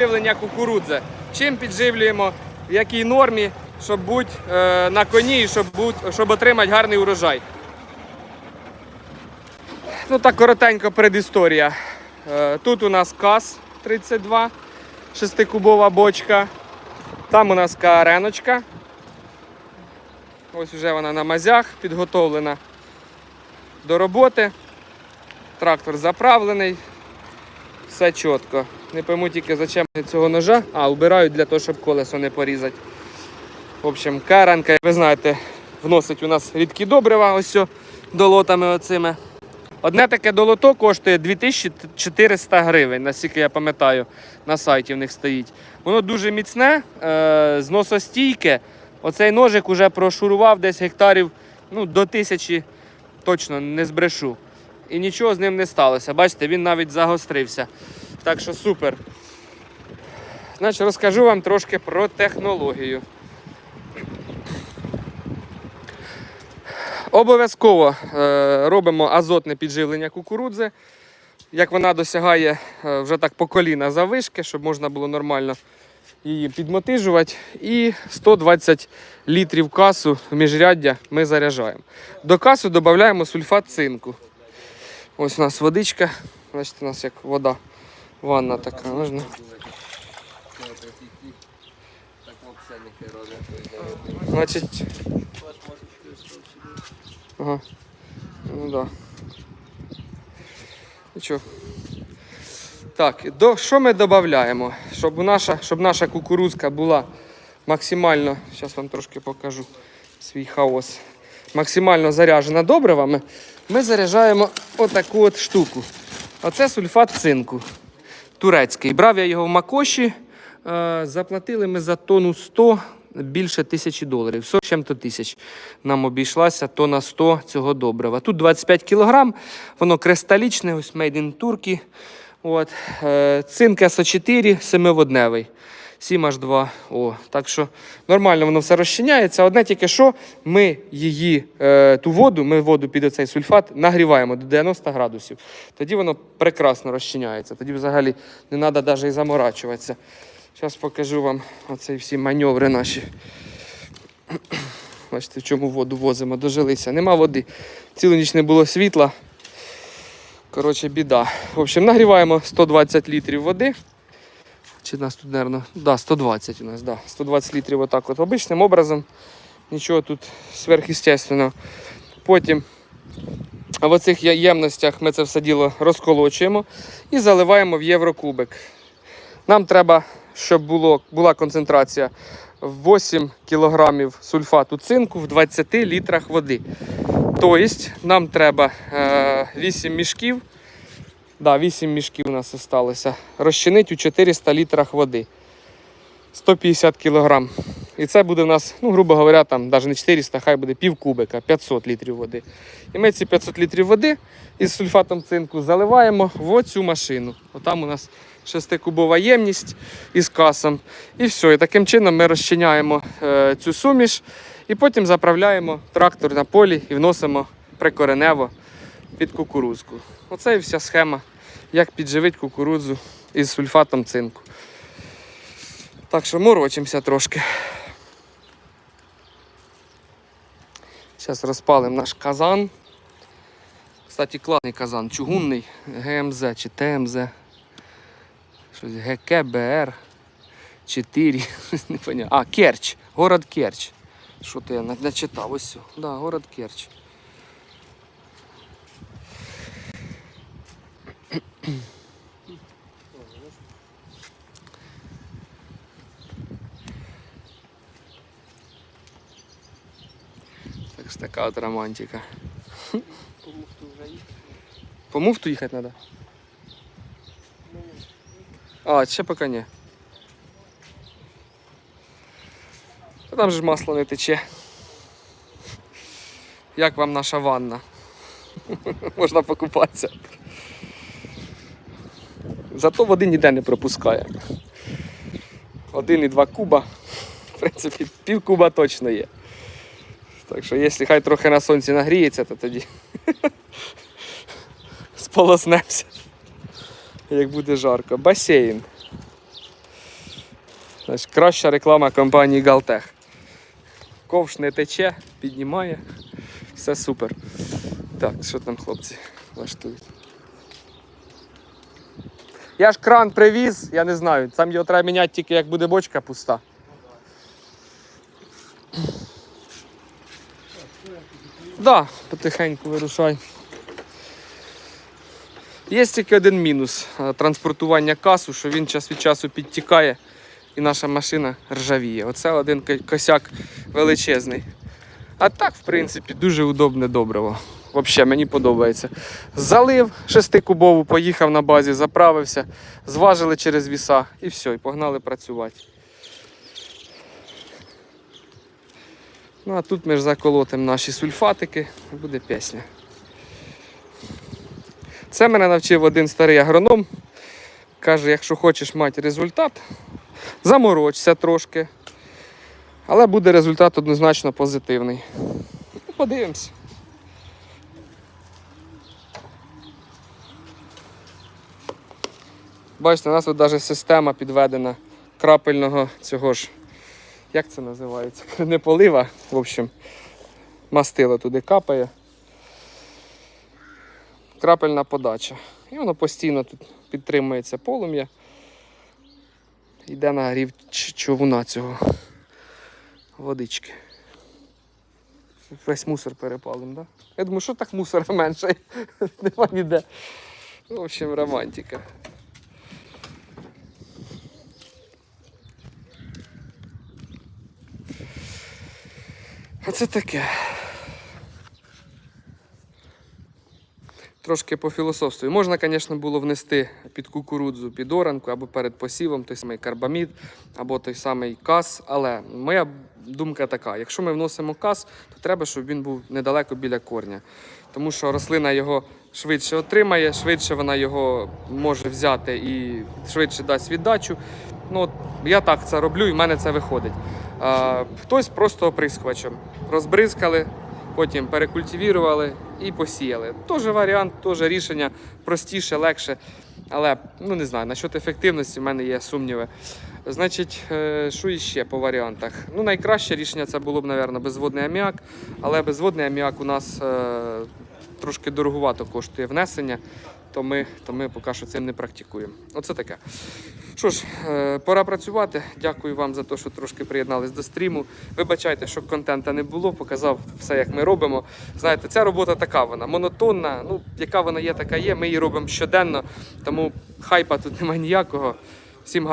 Підживлення кукурудзи. Чим підживлюємо, в якій нормі, щоб бути е, на коні і щоб, щоб отримати гарний урожай. Ну так коротенько предісторія. Е, тут у нас КАС 32, шестикубова бочка. Там у нас КАРЕНочка. Ось вже вона на мазях підготовлена до роботи. Трактор заправлений. Все чітко. Не пойму тільки зачем цього ножа. А, убирають для того, щоб колесо не порізати. В общем, каранка, ви знаєте, вносить у нас рідкі добрива ось долотами оцими. Одне таке долото коштує 2400 гривень, наскільки я пам'ятаю, на сайті в них стоїть. Воно дуже міцне, е, зносостійке. Оцей ножик уже прошурував десь гектарів ну, до тисячі, точно не збрешу. І нічого з ним не сталося. Бачите, він навіть загострився. Так що супер. Значить, розкажу вам трошки про технологію. Обов'язково е, робимо азотне підживлення кукурудзи. Як вона досягає е, вже так по коліна завишки, щоб можна було нормально її підмотижувати. І 120 літрів касу міжряддя ми заряджаємо. До касу додаємо сульфат цинку. Ось у нас водичка. Бачите, у нас як вода. Ванна така. Можна. Значить. Ага. Ну да. Нічого. Так, до, що ми додаємо? Щоб наша, щоб наша кукурузка була максимально, зараз вам трошки покажу свій хаос, максимально заряджена добривами, ми заряджаємо отаку от штуку. Оце сульфат цинку турецький. Брав я його в Макоші, е, заплатили ми за тонну 100 більше тисячі доларів. 40 чим-то тисяч нам обійшлася тонна 100 цього добрива. Тут 25 кілограм, воно кристалічне, ось made in Turkey. От. Е, Цинк СО4 семиводневий. 7H2O. Так що нормально воно все розчиняється. Одне тільки що ми її, е, ту воду, ми воду під оцей сульфат нагріваємо до 90 градусів. Тоді воно прекрасно розчиняється. Тоді взагалі не треба навіть і заморачуватися. Зараз покажу вам оці всі маневри наші. Бачите, в чому воду возимо, дожилися. Нема води. Цілу ніч не було світла. Коротше, біда. В общем, нагріваємо 120 літрів води. Чи нас тут, мабуть, да, 120 у нас, да. 120 літрів отак от обичним образом. Нічого тут сверхъестественного. Потім в оцих ємностях ми це все діло розколочуємо і заливаємо в єврокубик. Нам треба, щоб було, була концентрація 8 кг сульфату цинку в 20 літрах води. Тобто нам треба е, 8 мішків. Да, 8 мішків у нас залишилося. Розчинити у 400 літрах води. 150 кг. І це буде у нас, ну, грубо говоря, там навіть не 400, хай буде пів кубика, 500 літрів води. І ми ці 500 літрів води із сульфатом цинку заливаємо в оцю машину. Отам у нас шестикубова ємність із касом. І все. І таким чином ми розчиняємо е, цю суміш і потім заправляємо трактор на полі і вносимо прикоренево під кукурузку. Оце і вся схема, як підживити кукурудзу із сульфатом цинку. Так що морочимося трошки. Зараз розпалимо наш казан. Кстати, класний казан, чугунний, ГМЗ чи ТМЗ. Щось ГК, БР 4. Не. А, Керч. Город Керч. Що то я не не читав? Ось. сю. Да, город Керч. Така от романтика. По муфту їхати треба? А, ще поки ні. Та Там же ж масло не тече. Як вам наша ванна? Можна покупатися. Зато води ніде не пропускає. Один і два куба. В принципі, пів куба точно є. Так що, якщо хай трохи на сонці нагріється, то тоді сполоснемося. Як буде жарко. Басейн. Знаєш, краща реклама компанії Галтех. Ковш не тече, піднімає. Все супер. Так, що там хлопці влаштують? Я ж кран привіз, я не знаю. Там його треба міняти тільки як буде бочка пуста. Да, потихеньку вирушай. Є тільки один мінус е, транспортування касу, що він час від часу підтікає і наша машина ржавіє. Оце один косяк величезний. А так, в принципі, дуже удобне добриво. Взагалі, мені подобається. Залив шестикубову, поїхав на базі, заправився, зважили через віса і все, і погнали працювати. Ну а тут ми ж заколотимо наші сульфатики буде пісня. Це мене навчив один старий агроном. Каже, якщо хочеш мати результат, заморочся трошки. Але буде результат однозначно позитивний. Ну, Подивимось. Бачите, у нас тут навіть система підведена крапельного цього ж. Як це називається? Не полива, в общем, мастило туди капає. Крапельна подача. І воно постійно тут підтримується полум'я. Йде на грів човуна цього водички. Весь мусор перепалим, да? Я думаю, що так мусора менше? Нема ніде. В общем, романтика. А це таке. Трошки пофілософствую. Можна, звісно, було внести під кукурудзу, під оранку або перед посівом той самий карбамід, або той самий кас. Але моя думка така: якщо ми вносимо кас, то треба, щоб він був недалеко біля корня. Тому що рослина його швидше отримає, швидше вона його може взяти і швидше дасть віддачу. Ну, от я так це роблю, і в мене це виходить. Хтось просто оприскувачем. Розбризкали, потім перекультивірували і посіяли. Теж варіант, теж рішення простіше, легше. Але ну не знаю, насчет ефективності в мене є сумніви. Значить, е, що іще по варіантах? Ну, найкраще рішення це було б, мабуть, безводний аміак, але безводний аміак у нас е, трошки дорогувато коштує внесення, то ми, то ми поки що цим не практикуємо. Оце таке. Що ж, е, пора працювати. Дякую вам за те, що трошки приєднались до стріму. Вибачайте, що контента не було, показав все, як ми робимо. Знаєте, ця робота така вона монотонна. Ну, яка вона є, така є. Ми її робимо щоденно, тому хайпа тут немає ніякого. Всім гарного.